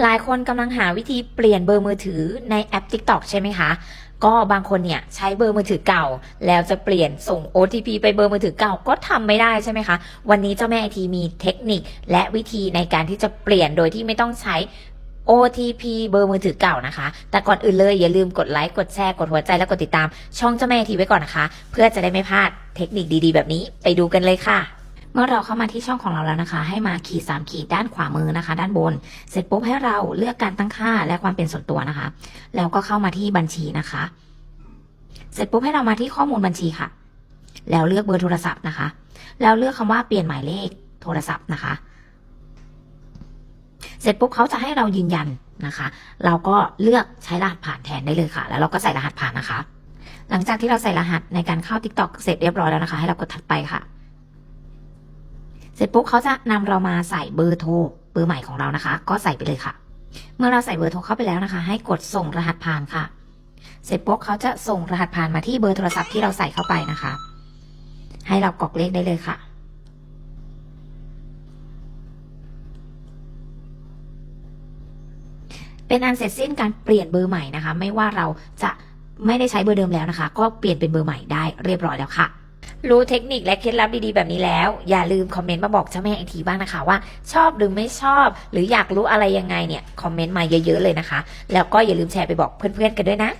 หลายคนกำลังหาวิธีเปลี่ยนเบอร์มือถือในแอป TikTok ใช่ไหมคะ ก็บางคนเนี่ยใช้เบอร์มือถือเก่า แล้วจะเปลี่ยนส่ง OTP ไปเบอร์มือถือเก่าก็ทำไม่ได้ใช่ไหมคะ วันนี้เจ้าแม่ไอทีมีเทคนิคและวิธีในการที่จะเปลี่ยนโดยที่ไม่ต้องใช้ OTP เบอร์มือถือเก่านะคะ แต่ก่อนอื่นเลยอย่าลืมกดไลค์ กดแชร์ กดหัวใจและกดติดตาม ช่องเจ้าแม่ไอทีไว้ก่อนนะคะ เพื่อจะได้ไม่พลาดเทคนิคดีๆ แบบนี้ไปดูกันเลยค่ะ เมื่อเราเข้ามาที่ช่องของเราแล้วนะคะ ให้มาขีดสามขีดด้านขวามือนะคะ ด้านบน เสร็จปุ๊บให้เราเลือกการตั้งค่าและความเป็นส่วนตัวนะคะ แล้วก็เข้ามาที่บัญชีนะคะ เสร็จปุ๊บให้เรามาที่ข้อมูลบัญชีค่ะ แล้วเลือกเบอร์โทรศัพท์นะคะ แล้วเลือกคำว่าเปลี่ยนหมายเลขโทรศัพท์นะคะ เสร็จปุ๊บเขาจะให้เรายืนยันนะคะ เราก็เลือกใช้รหัสผ่านแทนได้เลยค่ะ แล้วเราก็ใส่รหัสผ่านนะคะ หลังจากที่เราใส่รหัสในการเข้า TikTok เสร็จเรียบร้อยแล้วนะคะ ให้เรากดถัดไปค่ะ เสร็จปุ๊บเขาจะนำเรามาใส่เบอร์โทรเบอร์ใหม่ของเรานะคะ ก็ใส่ไปเลยค่ะ เมื่อเราใส่เบอร์โทรเข้าไปแล้วนะคะ ให้กดส่งรหัสผ่านค่ะ เสร็จปุ๊บเขาจะส่งรหัสผ่านมาที่เบอร์โทรศัพท์ที่เราใส่เข้าไปนะคะ ให้เรากรอกเลขได้เลยค่ะเป็นอันเสร็จสิ้นการเปลี่ยนเบอร์ใหม่นะคะ ไม่ว่าเราจะไม่ได้ใช้เบอร์เดิมแล้วนะคะ ก็เปลี่ยนเป็นเบอร์ใหม่ได้เรียบร้อยแล้วค่ะ รู้เทคนิคและเคล็ดลับดีๆแบบนี้แล้ว อย่าลืมคอมเมนต์มาบอกเจ้าแม่อีกทีบ้างนะคะว่า ชอบหรือไม่ชอบ หรืออยากรู้อะไรยังไงเนี่ยคอมเมนต์มาเยอะๆเลยนะคะ แล้วก็อย่าลืมแชร์ไปบอกเพื่อนๆกันด้วยนะ